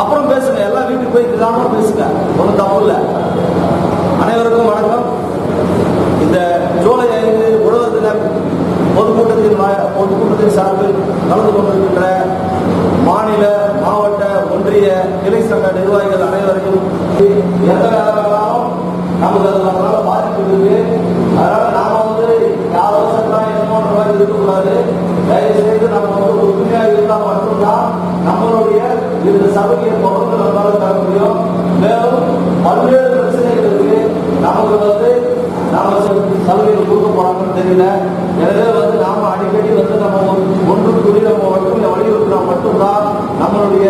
அப்புறம் பேசுங்க எல்லாம் வீட்டுக்கு போய் நிதானமா பேசுங்க. ஒன்றும் தப்பு இல்லை. அனைவருக்கும் வணக்கம். இந்த ஜூலை ஐந்து உழவர் தின பொதுக்கூட்டத்தின் பொதுக்கூட்டத்தின் சார்பில் கலந்து கொண்டிருக்கின்ற மாநில மாவட்ட ஒன்றிய கிளை சங்க நிர்வாகிகள் அனைவரையும் எந்த காலகட்டத்திலும் நமக்கு அது நம்மளால பாதிப்பு இருக்கு. அதனால நாம வந்து யாரோ சென்றா என்னமோன்ற மாதிரி இருக்கக்கூடாது. தயவு செய்து நம்ம வந்து ஒற்றுமையாக இருந்தால் மட்டும்தான் நம்மளுடைய இந்த சபையை நம்மளால தர முடியும். மேலும் பல்வேறு பிரச்சனைகள் நமக்கு வந்து நாம சலுகைகள் கொடுக்க போறாங்கன்னு தெரியல. எனவே வந்து நாம அடிக்கடி வந்து நம்ம ஒரு- ஒன்றுக்குறி நம்ம ஒற்றுமையை வலியுறுத்தினா மட்டும்தான் நம்மளுடைய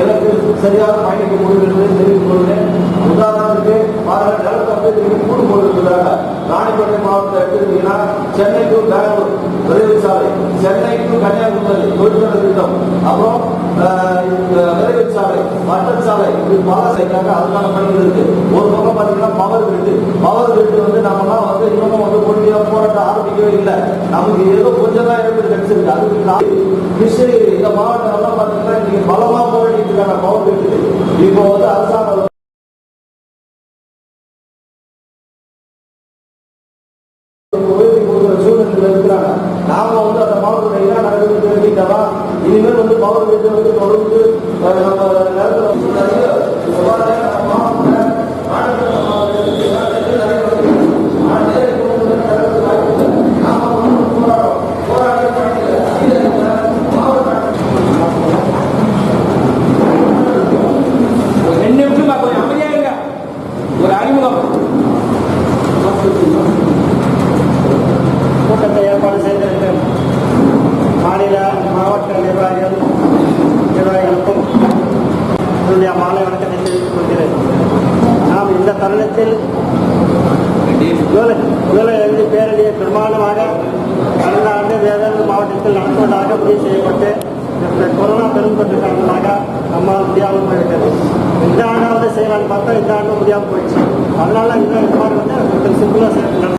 இலக்கு சரியாக பயணிக்க முடியும் என்று தெரிவித்துக் கொள்கிறேன். உதாரணத்துக்கு பாருங்க நிலத்தப்பி கூடு போட்டுருக்கிறாங்க ராணிப்பேட்டை மாவட்டத்தை எடுத்துக்கிட்டீங்கன்னா சென்னை டு பெங்களூர் விரைவு சாலை சென்னை டு கன்னியாகுமரி தொழிற்சாலை திட்டம். அப்புறம் வட்டச்சாலை இது பல செய்யறாங்க அதுக்கான பணிகள் இருக்கு. ஒரு பக்கம் பாத்தீங்கன்னா பவர் கிரிட் பவர் கிரிட் வந்து நம்மலாம் வந்து இன்னமும் வந்து பொறுமையா போராட்ட ஆரம்பிக்கவே இல்லை. நமக்கு ஏதோ கொஞ்சம் தான் இழப்பீடு கிடைச்சிருக்கு. அதுக்கு கிருஷ்ணகிரி இந்த மாவட்டம் எல்லாம் பாத்தீங்கன்னா இன்னைக்கு பலமா போராடிட்டு இருக்காங்க பவர் கிரிட் இப்போ வந்து அரசாங்கம் சூழ்நிலையில் இருக்கிறாங்க. நாம வந்து அந்த மாவட்டத்தில் என்ன நடக்குதுன்னு தெரிஞ்சுக்கிட்டா இனிமேல் வந்து பவர் கிட்ட தொடர்ந்து நம்ம நேரத்தில் வந்து நிறைய சுகாதார மாவட்ட மாநில மாவட்டத்தில் நிறைய வருது. ஆனா, நிறைய இப்போ வந்து நடக்கிறது வாய்ப்பு இல்லை. நாம வந்து போராடுறோம். போராடி பண்ணிட்டு அதிகாரிகளை மாவட்ட ஒரு ரெண்டு நிமிஷம் கொஞ்சம் அமைதியா இருங்க ஒரு அறிமுகம் கூட்டத்தை ஏற்பாடு செய்திருக்கும் மாநில மாவட்ட நிர்வாகிகள் நிர்வாகிகளுக்கும் என்னுடைய மாலை வணக்கத்தை தெரிவித்துக் கொள்கிறேன் நாம் இந்த தருணத்தில் முதல முதல எழுதி பேரணியை பிரமாண்டமாக கடந்த ஆண்டு வேதாந்த மாவட்டத்தில் நடத்துவதாக முடிவு செய்யப்பட்டு இந்த கொரோனா பெருந்தொற்று காரணமாக நம்மால் முடியாமல் போயிருக்கிறது இந்த ஆண்டாவது செய்யலாம்னு பார்த்தா இந்த ஆண்டும் முடியாமல் போயிடுச்சு. அதனால இந்த மாதிரி வந்து கொஞ்சம் சிம்பிளாக